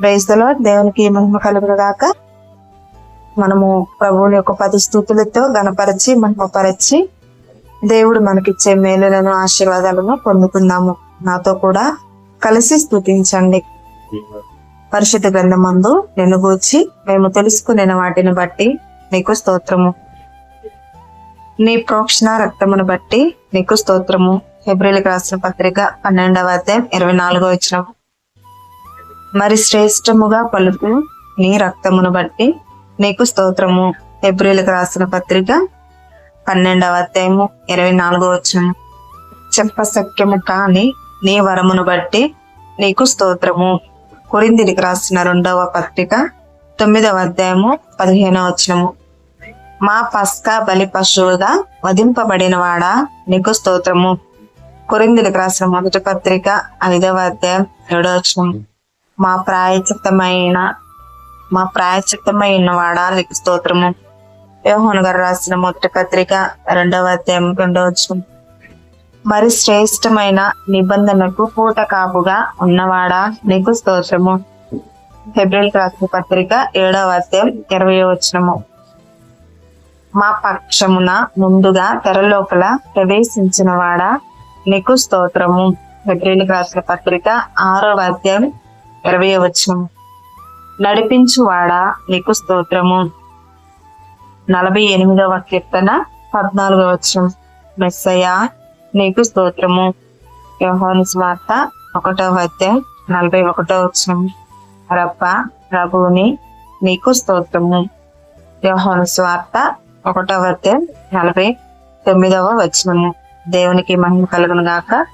ప్రైజ్లో దేవునికి మహిమ కలుగును మనము ప్రభువుని యొక్క పది స్థుతులతో గణపరిచి మహిమపరిచి దేవుడు మనకిచ్చే మేలులను ఆశీర్వాదాలను పొందుకుందాము. నాతో కూడా కలిసి స్థుతించండి. పరిశుద్ధ గ్రంథమందు నేను గూర్చి మేము తెలుసుకునే వాటిని బట్టి నీకు స్తోత్రము. నీ ప్రోక్షణ రక్తమును బట్టి నీకు స్తోత్రము. ఫిబ్రవరికి రాసిన పత్రిక పన్నెండవ అధ్యాయం ఇరవై నాలుగో వచ్చిన మరి శ్రేష్టముగా పలుకు నీ రక్తమును బట్టి నీకు స్తోత్రము. ఏప్రిల్కి రాసిన పత్రిక పన్నెండవ అధ్యాయము ఇరవై నాలుగో వచ్చిన చెప్ప సఖ్యము కాని నీ వరమును బట్టి నీకు స్తోత్రము. కొరిందిరికి రాసిన రెండవ పత్రిక తొమ్మిదవ అధ్యాయము పదిహేనవ వచనము. మా పస్కా బలి పశువుగా వధింపబడిన వాడా నీకు స్తోత్రము. కొరిందులకు రాసిన మొదటి పత్రిక ఐదవ అధ్యాయం ఏడవ వచనం మా ప్రాయచిత్తమైన మా ప్రాయచిత్తమైన వాడా నీకు స్తోత్రము. యోహోన్ గారు రాసిన మొదటి పత్రిక రెండవ అధ్యాయం రెండవ మరి శ్రేష్టమైన నిబంధనకు పూట కాపుగా ఉన్నవాడా? నీకు స్తోత్రము. ఫిబ్రవరి రాసిన పత్రిక ఏడవ అధ్యాయం ఇరవై వచనము. మా పక్షమున ముందుగా తెరలోపల ప్రవేశించిన వాడా నీకు స్తోత్రము. ఫిబ్రవరి రాసిన పత్రిక ఆరవ అధ్యాయం ఇరవై వచనము నడిపించువాడా నీకు స్తోత్రము. నలభై ఎనిమిదవ కీర్తన పద్నాలుగవ వచనం. మెస్సయ్య నీకు స్తోత్రము. యోహోని స్వార్త ఒకటవ అధ్యాయం నలభై ఒకటవ వచనం. రప్ప ప్రభువుని నీకు స్తోత్రము. యోహోని స్వార్త ఒకటవ అధ్యాయం నలభై తొమ్మిదవ వచనము. దేవునికి మహిమ కలుగును గాక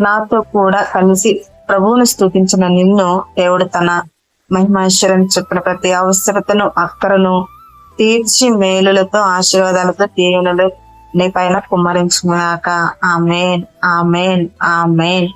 నాతో కూడా కలిసి ప్రభువును స్థూపించిన నిన్ను దేవుడు తన మహిమాశ్వరం చెప్పిన ప్రతి అవసరతను అక్కరను తీర్చి మేలులతో ఆశీర్వాదాలతో దీవెనలు నీ పైన కుమ్మరించుగాక ఆమెన్. ఆమెన్. ఆమెన్.